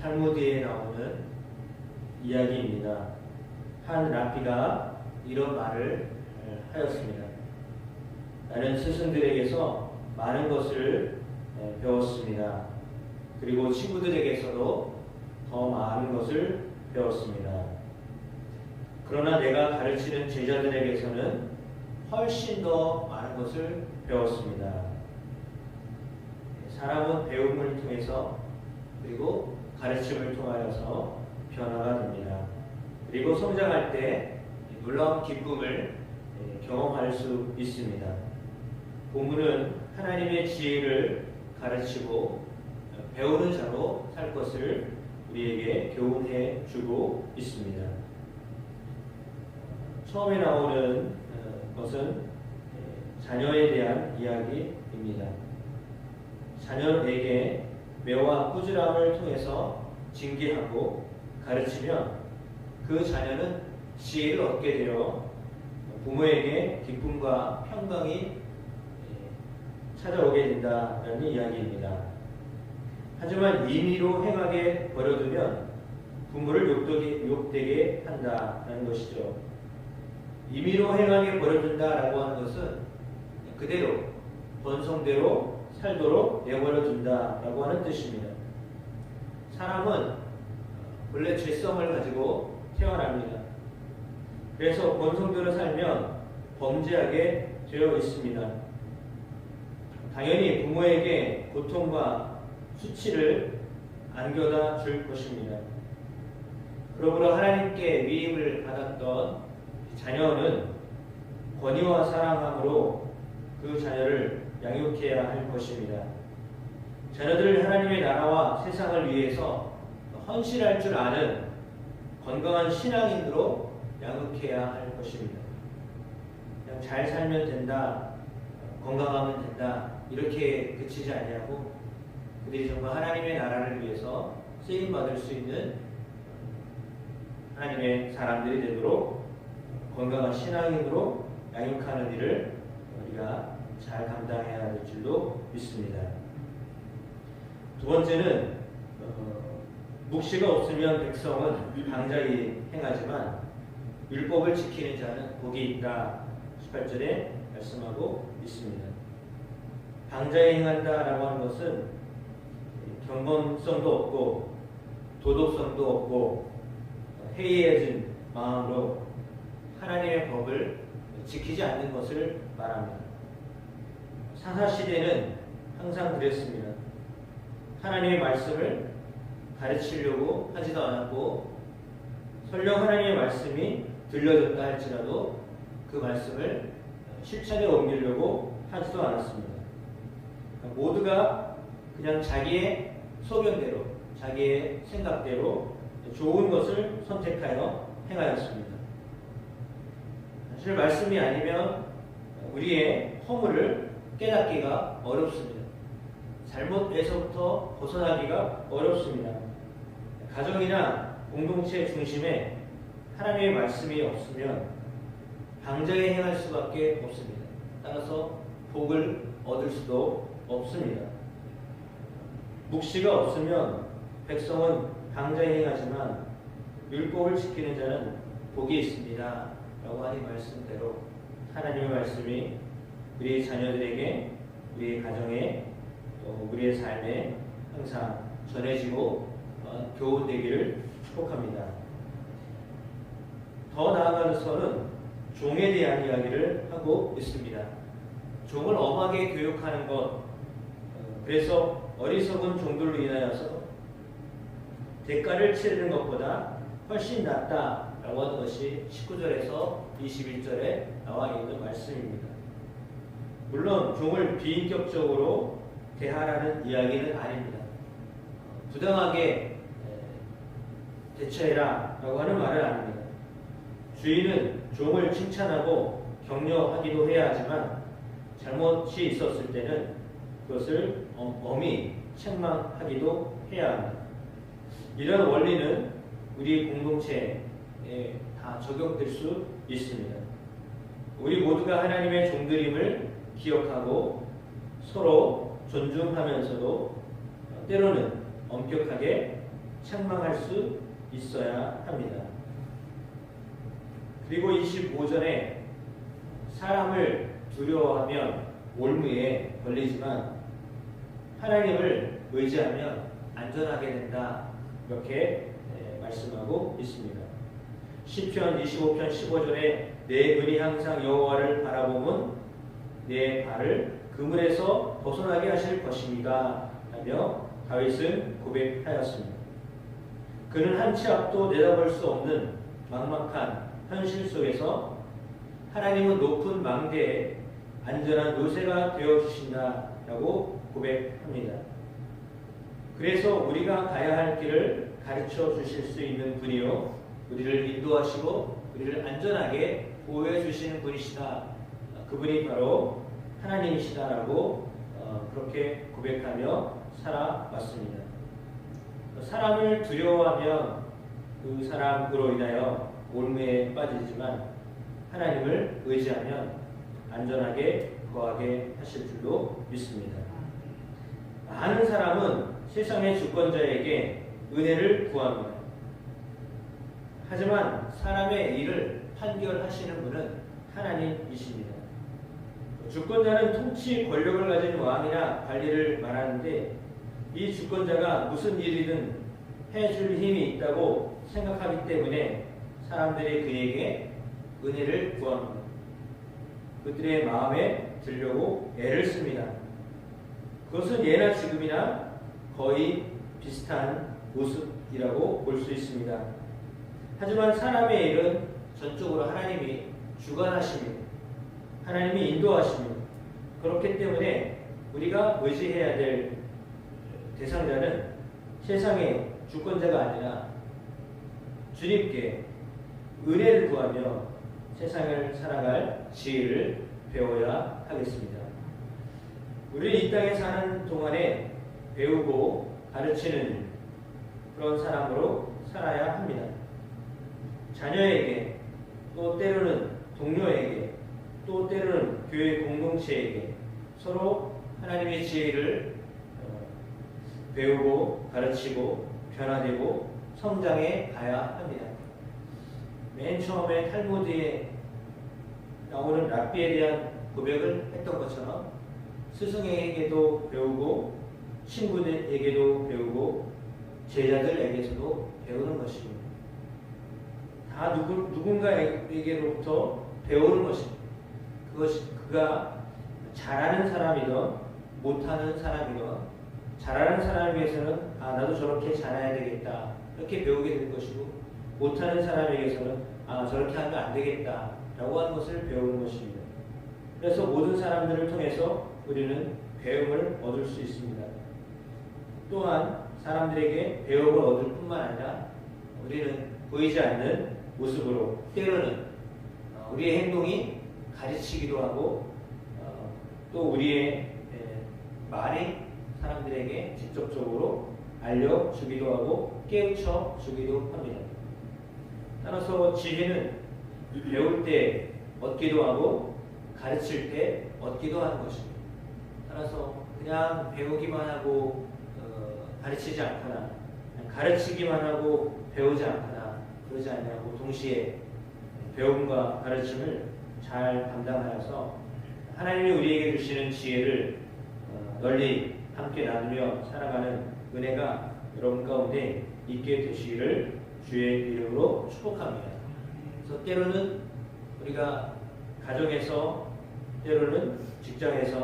탈무드에 나오는 이야기입니다. 한 라피가 이런 말을 하였습니다. 나는 스승들에게서 많은 것을 배웠습니다. 그리고 친구들에게서도 더 많은 것을 배웠습니다. 그러나 내가 가르치는 제자들에게서는 훨씬 더 많은 것을 배웠습니다. 사람은 배움을 통해서 그리고 가르침을 통하여서 변화가 됩니다. 그리고 성장할 때 놀라운 기쁨을 경험할 수 있습니다. 본문은 하나님의 지혜를 가르치고 배우는 자로 살 것을 우리에게 교훈해 주고 있습니다. 처음에 나오는 것은 자녀에 대한 이야기입니다. 자녀에게 매와 꾸지람을 통해서 징계하고 가르치면 그 자녀는 지혜를 얻게 되어 부모에게 기쁨과 평강이 찾아오게 된다는 이야기입니다. 하지만 임의로 행하게 버려두면 부모를 욕되게, 욕되게 한다는 것이죠. 임의로 행하게 버려둔다라고 하는 것은 그대로 본성대로 살도록 내버려 둔다라고 하는 뜻입니다. 사람은 원래 죄성을 가지고 태어납니다. 그래서 본성대로 살면 범죄하게 되어 있습니다. 당연히 부모에게 고통과 수치를 안겨다 줄 것입니다. 그러므로 하나님께 위임을 받았던 자녀는 권위와 사랑함으로 그 자녀를 양육해야 할 것입니다. 자녀들을 하나님의 나라와 세상을 위해서 헌신할 줄 아는 건강한 신앙인으로 양육해야 할 것입니다. 그냥 잘 살면 된다, 건강하면 된다 이렇게 그치지 아니하고 그들이 정말 하나님의 나라를 위해서 쓰임 받을 수 있는 하나님의 사람들이 되도록 건강한 신앙인으로 양육하는 일을 우리가 잘 감당해야 할 줄로 믿습니다. 두 번째는 어, 묵시가 없으면 백성은 방자히 행하지만 율법을 지키는 자는 복이 있다. 18절에 말씀하고 있습니다. 방자히 행한다라고 하는 것은 경건성도 없고 도덕성도 없고 해이해진 마음으로 하나님의 법을 지키지 않는 것을 말합니다. 사사시대는 항상 그랬습니다. 하나님의 말씀을 가르치려고 하지도 않았고 설령 하나님의 말씀이 들려졌다 할지라도 그 말씀을 실천에 옮기려고 하지도 않았습니다. 그러니까 모두가 그냥 자기의 소견대로, 자기의 생각대로 좋은 것을 선택하여 행하였습니다. 사실 말씀이 아니면 우리의 허물을 깨닫기가 어렵습니다. 잘못에서부터 벗어나기가 어렵습니다. 가정이나 공동체 중심에 하나님의 말씀이 없으면 방자에 행할 수밖에 없습니다. 따라서 복을 얻을 수도 없습니다. 묵시가 없으면 백성은 방자에 행하지만 율법을 지키는 자는 복이 있습니다. 라고 하는 말씀대로 하나님의 말씀이 우리의 자녀들에게 우리의 가정에 또 우리의 삶에 항상 전해지고 어, 교훈되기를 축복합니다. 더 나아가서는 종에 대한 이야기를 하고 있습니다. 종을 엄하게 교육하는 것, 어, 그래서 어리석은 종들로 인하여서 대가를 치르는 것보다 훨씬 낫다라고 하는 것이 19절에서 21절에 나와 있는 말씀입니다. 물론 종을 비인격적으로 대하라는 이야기는 아닙니다. 부당하게 대처해라 라고 하는 말은 아닙니다. 주인은 종을 칭찬하고 격려하기도 해야 하지만 잘못이 있었을 때는 그것을 엄히 책망하기도 해야 합니다. 이런 원리는 우리 공동체에 다 적용될 수 있습니다. 우리 모두가 하나님의 종들임을 기억하고 서로 존중하면서도 때로는 엄격하게 책망할 수 있어야 합니다. 그리고 25절에 사람을 두려워하면 올무에 걸리지만 하나님을 의지하면 안전하게 된다. 이렇게 네, 말씀하고 있습니다. 시편 25편 15절에 내 눈이 항상 여호와를 바라보면 내 발을 그물에서 벗어나게 하실 것입니다. 하며 다윗은 고백하였습니다. 그는 한 치 앞도 내다볼 수 없는 막막한 현실 속에서 하나님은 높은 망대에 안전한 요새가 되어 주신다라고 고백합니다. 그래서 우리가 가야 할 길을 가르쳐 주실 수 있는 분이요 우리를 인도하시고 우리를 안전하게 보호해 주시는 분이시다. 그분이 바로 하나님이시다라고 어, 그렇게 고백하며 살아왔습니다. 사람을 두려워하면 그 사람으로 인하여 올무에 빠지지만 하나님을 의지하면 안전하게 거하게 하실 줄로 믿습니다. 많은 사람은 세상의 주권자에게 은혜를 구합니다. 하지만 사람의 일을 판결하시는 분은 하나님이십니다. 주권자는 통치 권력을 가진 왕이나 관리를 말하는데 이 주권자가 무슨 일이든 해줄 힘이 있다고 생각하기 때문에 사람들이 그에게 은혜를 구합니다. 그들의 마음에 들려고 애를 씁니다. 그것은 예나 지금이나 거의 비슷한 모습이라고 볼 수 있습니다. 하지만 사람의 일은 전적으로 하나님이 주관하십니다. 하나님이 인도하십니다. 그렇기 때문에 우리가 의지해야 될 대상자는 세상의 주권자가 아니라 주님께 은혜를 구하며 세상을 살아갈 지혜를 배워야 하겠습니다. 우리 이 땅에 사는 동안에 배우고 가르치는 그런 사람으로 살아야 합니다. 자녀에게 또 때로는 동료에게 또 때로는 교회 공동체에게 서로 하나님의 지혜를 어, 배우고 가르치고 변화되고 성장해 가야 합니다. 맨 처음에 탈무드에 나오는 랍비에 대한 고백을 했던 것처럼 스승에게도 배우고 친구들에게도 배우고 제자들에게서도 배우는 것입니다. 다 누구, 누군가에게로부터 배우는 것입니다. 그것이 그가 잘하는 사람이든 못하는 사람이든 잘하는 사람에게서는 아 나도 저렇게 잘해야 되겠다 이렇게 배우게 될 것이고 못하는 사람에게서는 아 저렇게 하면 안 되겠다 라고 하는 것을 배우는 것입니다. 그래서 모든 사람들을 통해서 우리는 배움을 얻을 수 있습니다. 또한 사람들에게 배움을 얻을 뿐만 아니라 우리는 보이지 않는 모습으로 때로는 어, 우리의 행동이 가르치기도 하고 어, 또 우리의 말이 사람들에게 직접적으로 알려주기도 하고 깨우쳐 주기도 합니다. 따라서 지혜는 배울 때 얻기도 하고 가르칠 때 얻기도 하는 것입니다. 따라서 그냥 배우기만 하고 어, 가르치지 않거나 가르치기만 하고 배우지 않거나 그러지 않냐고 동시에 배움과 가르침을 잘 감당하여서 하나님이 우리에게 주시는 지혜를 어, 널리 함께 나누며 살아가는 은혜가 여러분 가운데 있게 되시기를 주의 이름으로 축복합니다. 그래서 때로는 우리가 가정에서 때로는 직장에서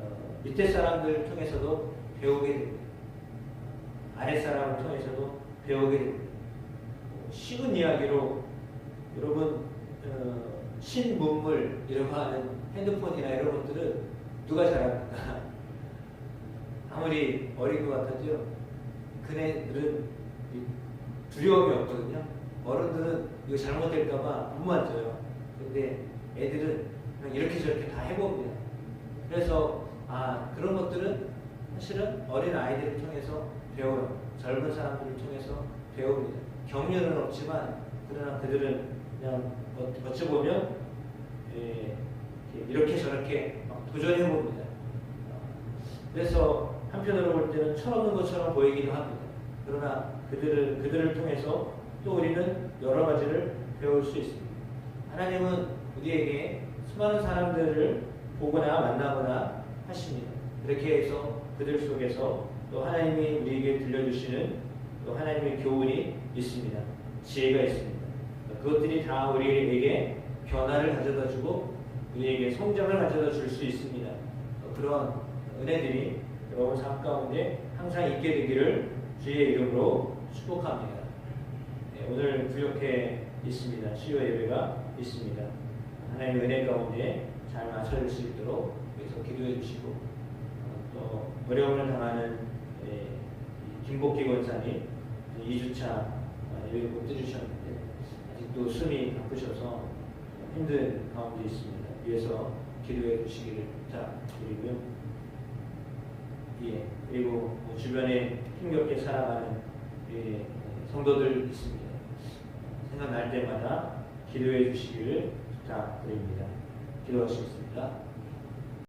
어, 밑에 사람들 통해서도 배우게 됩니다. 아랫 사람을 통해서도 배우게 됩니다. 쉬운 이야기로 여러분 어, 신문물 이런 거 하는 핸드폰이나 이런 것들은 누가 잘합니까? 아무리 어린 것 같아도 그네들은 두려움이 없거든요. 어른들은 이거 잘못될까봐 못 만져요. 근데 애들은 그냥 이렇게 저렇게 다 해봅니다. 그래서 아 그런 것들은 사실은 어린 아이들을 통해서 배워요. 젊은 사람들을 통해서 배웁니다. 경륜은 없지만 그러나 그들은 그냥 어, 어찌 보면 예, 이렇게 저렇게 도전해 봅니다. 그래서 한편으로 볼 때는 철없는 것처럼 보이기도 합니다. 그러나 그들을 그들을 통해서 또 우리는 여러 가지를 배울 수 있습니다. 하나님은 우리에게 수많은 사람들을 보거나 만나거나 하십니다. 그렇게 해서 그들 속에서 또 하나님이 우리에게 들려주시는 또 하나님의 교훈이 있습니다. 지혜가 있습니다. 그것들이 다 우리에게 변화를 가져다 주고 우리에게 성장을 가져다 줄 수 있습니다. 그런 은혜들이 여러분 삶 가운데 항상 있게 되기를 주의 이름으로 축복합니다. 네, 오늘 구역회 있습니다. 수요 예배가 있습니다. 하나님의 은혜 가운데 잘 맞춰질 수 있도록 여기서 기도해 주시고 어, 또 어려움을 당하는 예, 이 김복기 권사님 2주차 예배를 못 드리셨는데 아직도 숨이 바쁘셔서 힘든 가운데 있습니다. 위해서 기도해 주시기를 부탁드리고요. 예, 그리고 뭐 주변에 힘겹게 살아가는 예, 성도들 있습니다. 생각날 때마다 기도해 주시기를 부탁드립니다. 기도하시겠습니다.